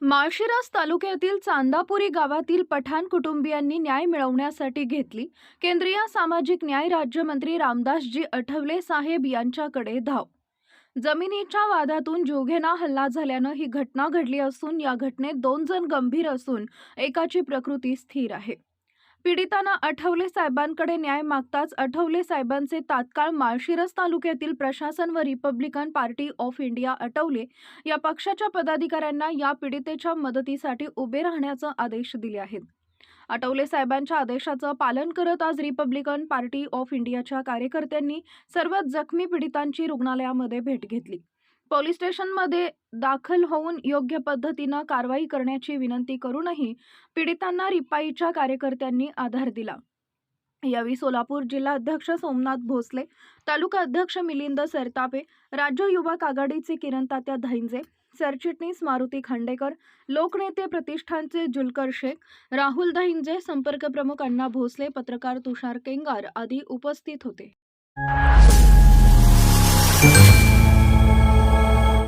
माळशिरस तालुक्यातील चांदापुरी गावातील पठाण कुटुंबियांनी न्याय मिळवण्यासाठी घेतली. केंद्रीय सामाजिक न्याय राज्यमंत्री रामदासजी आठवले साहेब यांच्याकडे धाव. जमिनीच्या वादातून जोघेना हल्ला झाल्यानं ही घटना घडली असून या घटनेत दोन जण गंभीर असून एकाची प्रकृती स्थिर आहे. पीडितांना आठवले साहेबांकडे न्याय मागताच आठवले साहेबांचे तात्काळ माळशिरस तालुक्यातील प्रशासन व Republican Party of India Athawale. या पक्षाच्या पदाधिकाऱ्यांना या पीडितेच्या मदतीसाठी उभे राहण्याचे आदेश दिले आहेत. आठवले साहेबांच्या आदेशाचं पालन करत आज रिपब्लिकन पार्टी ऑफ इंडियाच्या कार्यकर्त्यांनी सर्व जखमी पीडितांची रुग्णालयामध्ये भेट घेतली. पोलीस स्टेशनमध्ये दाखल होऊन योग्य पद्धतीनं कारवाई करण्याची विनंती करूनही पीडितांना रिपाईच्या कार्यकर्त्यांनी आधार दिला. यावेळी सोलापूर जिल्हा अध्यक्ष सोमनाथ भोसले तालुका अध्यक्ष मिलिंद सरतापे राज्य युवक आघाडीचे किरण तात्या धाईंजे सरचिटणीस मारुती खांडेकर लोकनेते प्रतिष्ठानचे जुलकर शेख राहुल दहिंजे संपर्क प्रमुख अण्णा भोसले पत्रकार तुषार केंगार आदी उपस्थित होते.